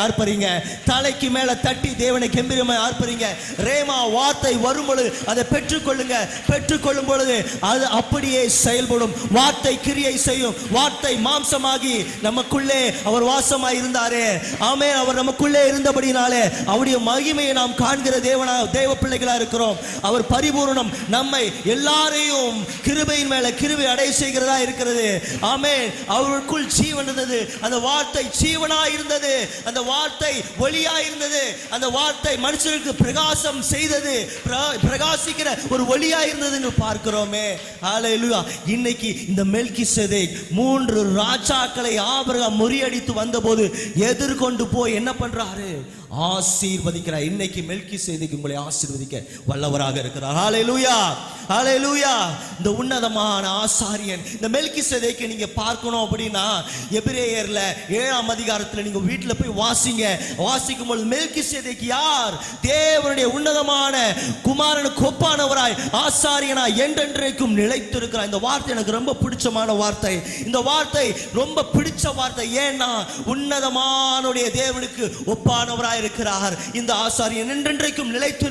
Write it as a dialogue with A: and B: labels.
A: ஆர்ப்பரிங்க. தலைக்கு மேல தட்டி தேவனை கெம்பீரமாய் ஆர்ப்பரிங்க. ரேமா வார்த்தை வரும் பொழுது அதை பெற்றுக்கொள்ளுங்க. பெற்றுக்கொள்ளும் பொழுது அது அப்படியே செயல்படும். வார்த்தை கிரியை செய்யும். வார்த்தை மாம்சமாகி நமக்குள்ளே அவர் வாசமாய் இருந்தாரே. ஆமே அவர் நமக்குள்ளே இருந்தபடினாலே அவருடைய மகிமையை நாம் காண்கிற தேவனா தேவ பிள்ளைகளா இருக்கிறோம். அவர் பரிபூர்ணம் நம்மை எல்லாரையும் கிருபையின் மேல கிருபை அடை செய்கிறதா இருக்கிறது. ஆமே அவருக்குள் ஜீவன் இருந்தது. அந்த வார்த்தை ஜீவனா இருந்தது. அந்த வார்த்தை ஒளியா இருந்தது. அந்த வார்த்தை மனுஷனுக்கு பிரகாசம் செய்தது. பிரகாசிக்கிற ஒரு ஒளியா இருந்தது என்று பார்க்கிறோமே. ஹalleluya. இன்னைக்கு இந்த மெல்கி மூன்று ராஜாக்களை ஆபரகம் முறியடித்து வந்தபோது எதிர்கொண்டு போய் என்ன பண்றாரு? ஆசீர்வதிக்கிறார். இன்னைக்கு மெல்கி செய்திக்கு உங்களை ஆசீர்வதிக்க வல்லவராக இருக்கிறார். ஆலே லூயா இந்த உன்னதமான ஆசாரியன் இந்த மெல்கி சேதைக்கு நீங்க பார்க்கணும் அப்படின்னா எபிரேயர்ல ஏழாம் அதிகாரத்துல நீங்க வீட்டுல போய் வாசிங்க. வாசிக்கும் பொழுது மெல்கி சேதைக்கு யார்? தேவனுடைய உன்னதமான குமாரனுக்கு ஒப்பானவராய் ஆசாரியனாய் என்றென்றைக்கும் நிலைத்திருக்கிறார். இந்த வார்த்தை எனக்கு ரொம்ப பிடிச்சமான வார்த்தை. இந்த வார்த்தை ரொம்ப பிடிச்ச வார்த்தை. ஏன்னா உன்னதமானுடைய தேவனுக்கு ஒப்பானவராய் இருக்கிறார். இந்த ஆசாரியன் என்றென்றைக்கும் நிலைத்திரு